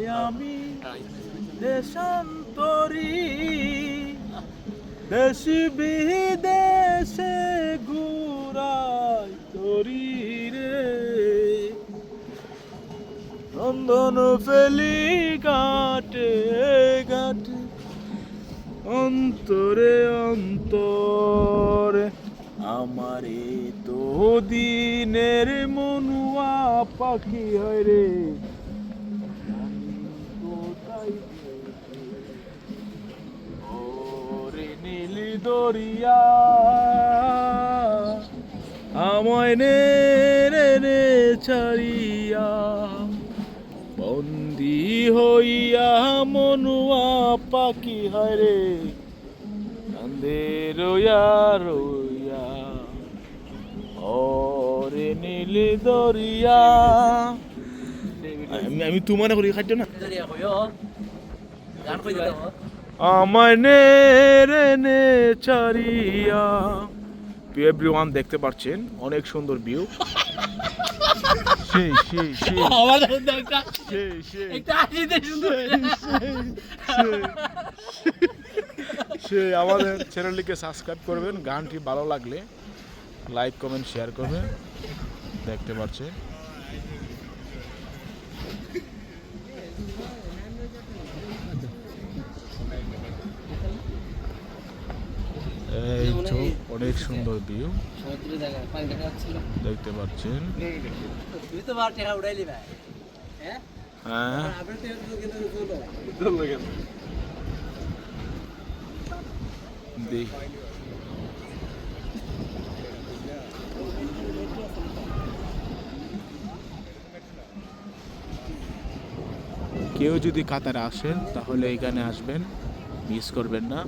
যাই আমি দেশান্তরী। দেশি বিদেশে ঘুরাই তরি রে। নন্দন ফেলি ঘাটে ঘাটে, অন্তরে অন্তরে। আমারে তো দিনের মনুয়া পাখি হয় রে। ওরে নীলি দরিয়া, আমায় নে রে রে ছাড়িয়া, বন্দি হইয়া মনুয়া পাখি, হয় রে, কান্দে রইয়া রইয়া। ওরে নীলি দরিয়া, আমি আমি তোমার করি, খাদ্য না? এভরিওয়ান দেখতে পাচ্ছেন অনেক সুন্দর ভিউ আমাদের চ্যানেলটিকে সাবস্ক্রাইব করবেন, গানটি ভালো লাগলে লাইক কমেন্ট শেয়ার করবেন। দেখতে পাচ্ছে এই তো অনেক সুন্দর ভিউ দেখতে পাচ্ছেন। হ্যাঁ? হ্যাঁ। কেউ যদি কাতারে আসেন তাহলে এখানে আসবেন। মিস করবেন না।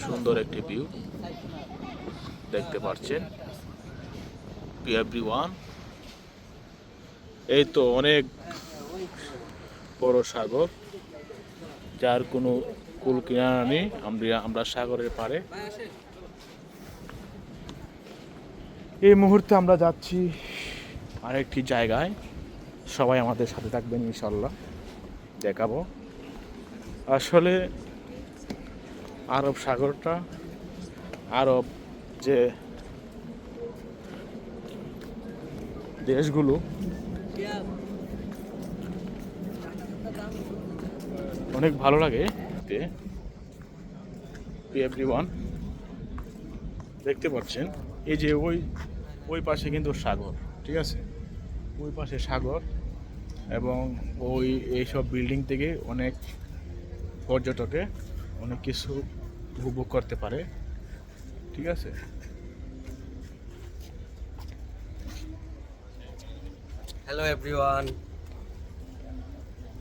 সুন্দর একটি ভিউ দেখতে পাচ্ছেন এই তো অনেক বড় সাগর, যার কোনো কুল কিনারা নেই। আমরা আমরা সাগরের পাড়ে। এই মুহূর্তে আমরা যাচ্ছি আরেকটি জায়গায়। সবাই আমাদের সাথে থাকবেন ইনশাল্লাহ দেখাবো। আসলে আরব সাগরটা আরব যে দেশগুলো অনেক ভালো লাগে। এভরি ওয়ান দেখতে পাচ্ছেন, এই যে ওই ওই পাশে কিন্তু সাগর, ঠিক আছে? ওই পাশে সাগর এবং ওই, এইসব বিল্ডিং থেকে অনেক পর্যটকে অনেক কিছু উপভোগ করতে পারে। ঠিক আছে? হ্যালো এভরিওয়ান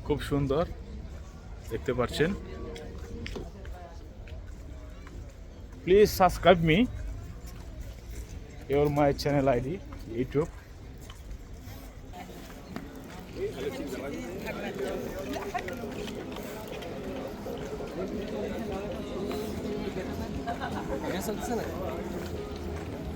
খুব সুন্দর। দেখতে পাচ্ছেন? Please subscribe me your my channel ID YouTube そっちじゃない。